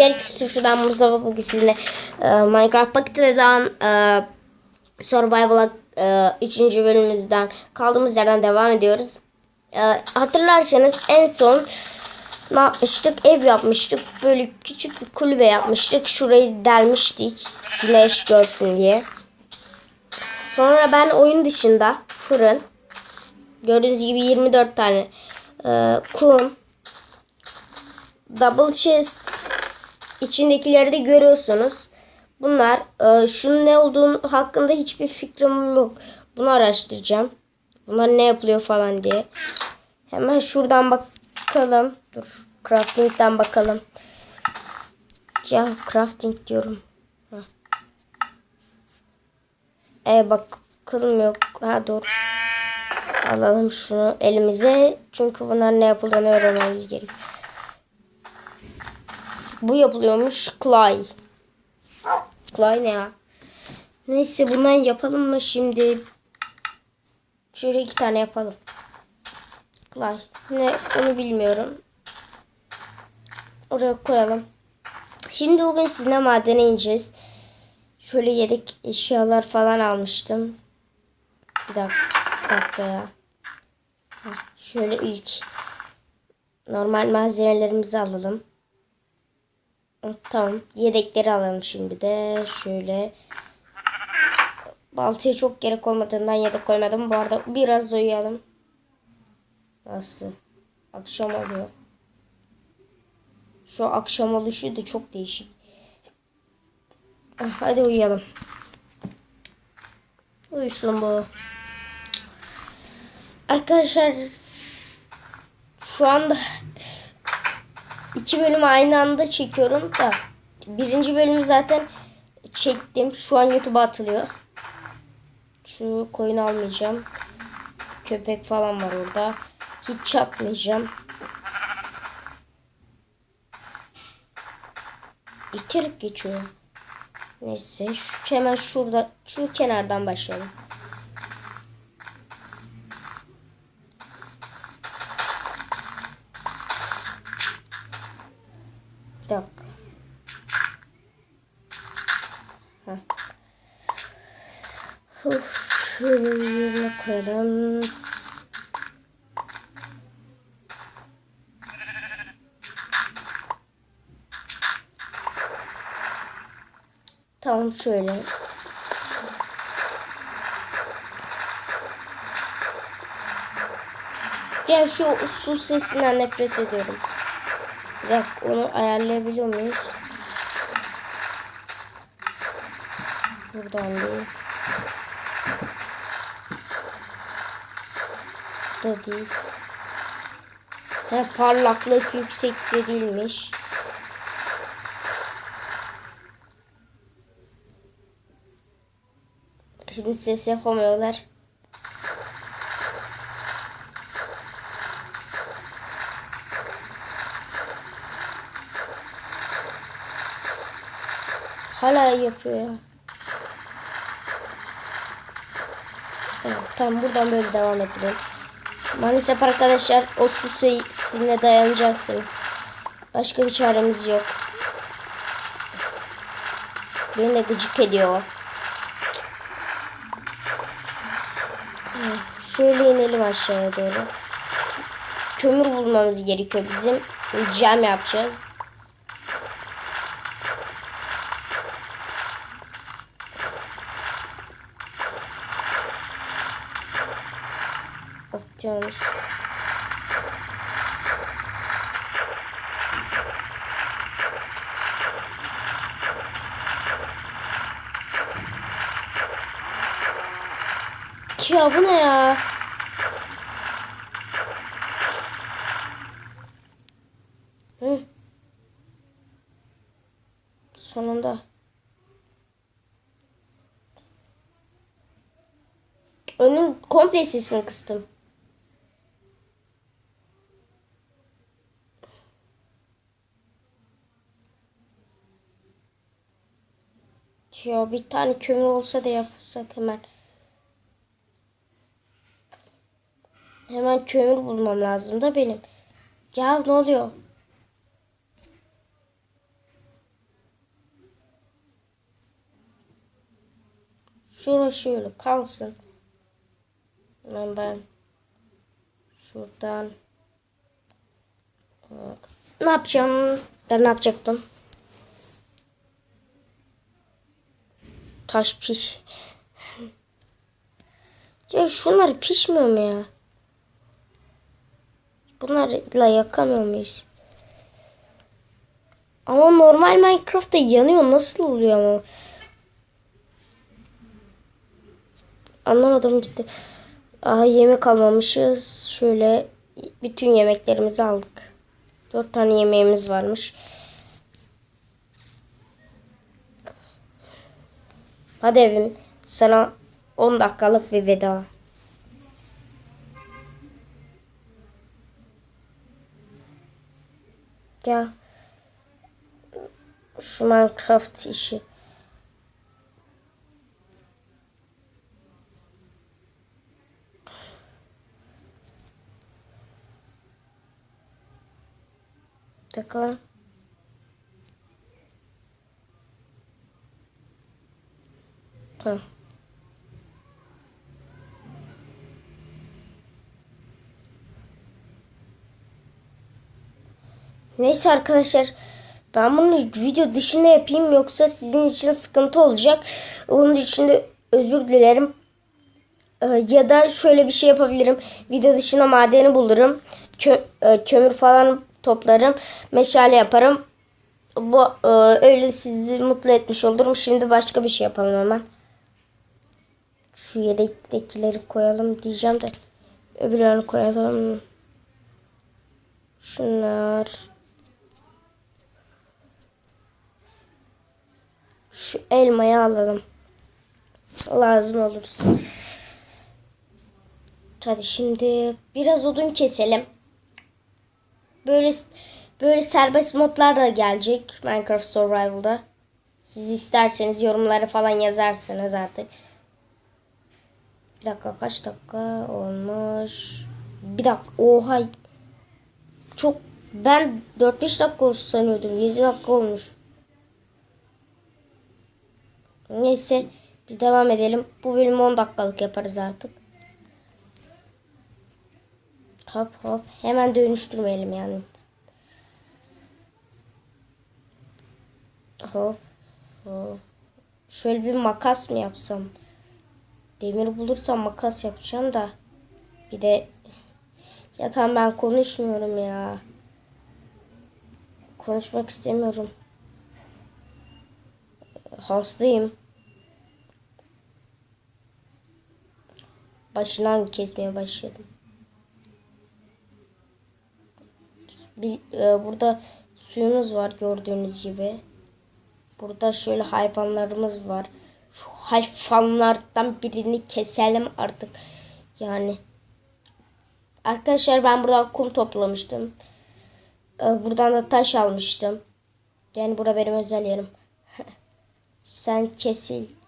Gerekirse şuradan Mustafa bugün sizinle e, Minecraft paketinden e, Survival'a e, 3. bölümümüzden kaldığımız yerden devam ediyoruz. E, hatırlarsanız en son ne yapmıştık? Ev yapmıştık. Böyle küçük bir kulübe yapmıştık. Şurayı delmiştik. Güneş görsün diye. Sonra ben oyun dışında fırın gördüğünüz gibi 24 tane e, kum double chest içindekileri de görüyorsunuz. Bunlar e, şunun ne olduğunu hakkında hiçbir fikrim yok. Bunu araştıracağım. Bunlar ne yapılıyor falan diye. Hemen şuradan bakalım. Dur. Crafting'den bakalım. Ya crafting diyorum. Heh. E bakalım yok. Ha dur. Alalım şunu elimize. Çünkü bunlar ne yapıldığını öğrenmemiz gerekiyor. Bu yapılıyormuş. Clay. Clay ne ya? Neyse bundan yapalım mı şimdi? Şöyle iki tane yapalım. Clay. Ne onu bilmiyorum. Oraya koyalım. Şimdi bugün sizinle madene ineceğiz. Şöyle yedek eşyalar falan almıştım. Bir dakika, bir dakika ya. Şöyle ilk normal malzemelerimizi alalım. Tamam. Yedekleri alalım şimdi de. Şöyle. Baltaya çok gerek olmadığından yedek koymadım. Bu arada biraz uyuyalım. Nasıl? Akşam oluyor. Şu akşam oluşu da çok değişik. Ah, Hadi uyuyalım. Uyusun bu. Arkadaşlar şu anda iki bölüm aynı anda çekiyorum da birinci bölümü zaten çektim. Şu an YouTube'a atılıyor. Şu koyunu almayacağım. Köpek falan var orada. Hiç çakmayacağım. İterek geçiyor. Neyse şu, hemen şurada şu kenardan başlayalım. Dakika. Heh. Uf, şöyle yerine koyalım. Tamam şöyle. Gel şu su sesinden nefret ediyorum. Dakika onu ayarlayabiliyor muyuz? Buradan değil. Da değil. He, parlaklık yüksekte değilmiş. Şimdi ses yapamıyorlar. Hala yapıyor ya. Tamam buradan böyle devam edelim. Maalesef arkadaşlar o su sesine dayanacaksınız. Başka bir çaremiz yok. Beni de gıcık ediyor. Şöyle inelim aşağıya doğru. Kömür bulmamız gerekiyor bizim. Cam yapacağız. Ya bu ne ya? Hı. Sonunda. Önün komple sesini kıstım. Ya bir tane kömür olsa da yapsak hemen. Hemen kömür bulmam lazım da benim. Ya ne oluyor? Şura şöyle kalsın. Hemen ben şuradan ıı, ne yapacağım? Ben ne yapacaktım? Taş piş. ya şunlar pişmiyor mu ya? Bunlarla yakamıyor muyuz? Ama normal Minecraft'ta yanıyor. Nasıl oluyor ama? Anlamadım gitti. Aha yemek almamışız. Şöyle bütün yemeklerimizi aldık. Dört tane yemeğimiz varmış. Hadi evim. Sana 10 dakikalık bir veda. Ya şu Minecraft işi. Bir dakika lan. Tamam. Neyse arkadaşlar. Ben bunu video dışında yapayım yoksa sizin için sıkıntı olacak. Onun için de özür dilerim. Ee, ya da şöyle bir şey yapabilirim. Video dışında madeni bulurum. E, kömür falan toplarım. Meşale yaparım. Bu e, öyle sizi mutlu etmiş olurum. Şimdi başka bir şey yapalım hemen. Şu yedektekileri koyalım diyeceğim de öbürlerini koyalım. Şunlar. Şu elmayı alalım. Lazım olursa. Hadi şimdi biraz odun keselim. Böyle böyle serbest modlar da gelecek Minecraft Survival'da. Siz isterseniz yorumlara falan yazarsanız artık. Bir dakika kaç dakika olmuş? Bir dakika oha. Çok ben 4-5 dakika olmuş sanıyordum. 7 dakika olmuş. Neyse biz devam edelim. Bu bölümü 10 dakikalık yaparız artık. Hop hop. Hemen dönüştürmeyelim yani. Hop hop. Şöyle bir makas mı yapsam? Demir bulursam makas yapacağım da. Bir de ya tamam ben konuşmuyorum ya. Konuşmak istemiyorum. Hastayım. Başından kesmeye başladım. Bir, e, burada suyumuz var gördüğünüz gibi. Burada şöyle hayvanlarımız var. Şu hayvanlardan birini keselim artık. Yani. Arkadaşlar ben buradan kum toplamıştım. E, buradan da taş almıştım. Yani bura benim özel yerim. Sen kesil.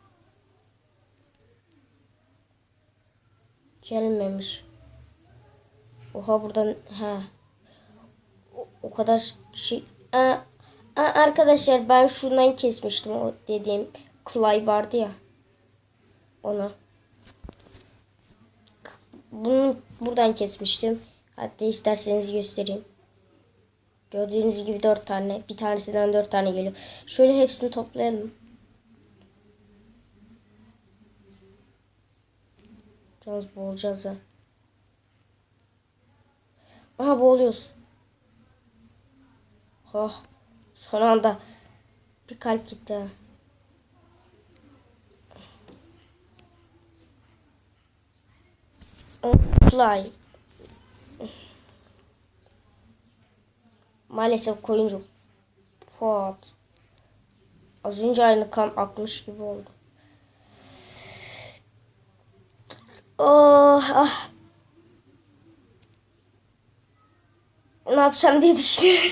Gelmemiş. Oha buradan ha. O, o kadar şey. Aa, aa, arkadaşlar ben şundan kesmiştim o dediğim Clay vardı ya. Onu. Bunu buradan kesmiştim. Hatta isterseniz göstereyim. Gördüğünüz gibi dört tane. Bir tanesinden dört tane geliyor. Şöyle hepsini toplayalım. Biraz boğulacağız ha. Aha boğuluyoruz. Oh. Son anda bir kalp gitti. ha. Fly. Maalesef koyuncu. Pot. Az önce aynı kan akmış gibi oldu. Oh, ah. Ne yapsam diye düşünüyorum.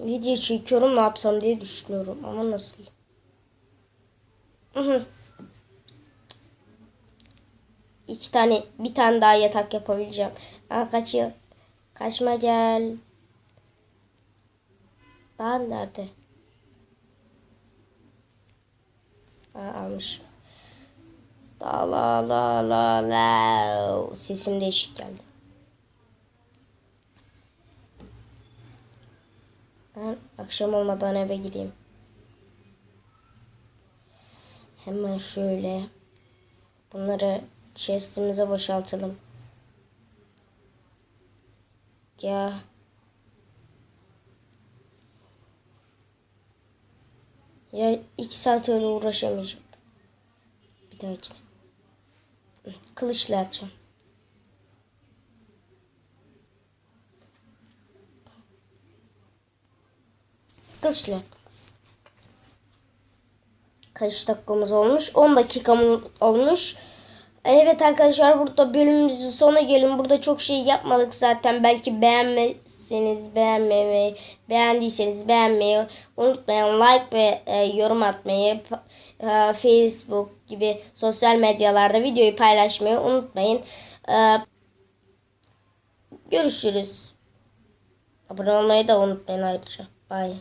Video çekiyorum ne yapsam diye düşünüyorum ama nasıl? İki tane, bir tane daha yatak yapabileceğim. Aa, kaçıyor. Kaçma gel. Daha nerede? Ha, almış. La la la la la. Sesim değişik geldi. Ben akşam olmadan eve gideyim. Hemen şöyle bunları chestimize boşaltalım. Ya ya iki saat öyle uğraşamayacağım. Bir dahakine. Kılıçla atacağım. Kılıçla. Kaç dakikamız olmuş? 10 dakikamız olmuş. Evet arkadaşlar burada bölümümüzün sona gelin. Burada çok şey yapmadık zaten. Belki beğenmezseniz beğenmemeyi, beğendiyseniz beğenmeyi unutmayın. Like ve e, yorum atmayı, e, Facebook gibi sosyal medyalarda videoyu paylaşmayı unutmayın. E, görüşürüz. Abone olmayı da unutmayın ayrıca. Bye.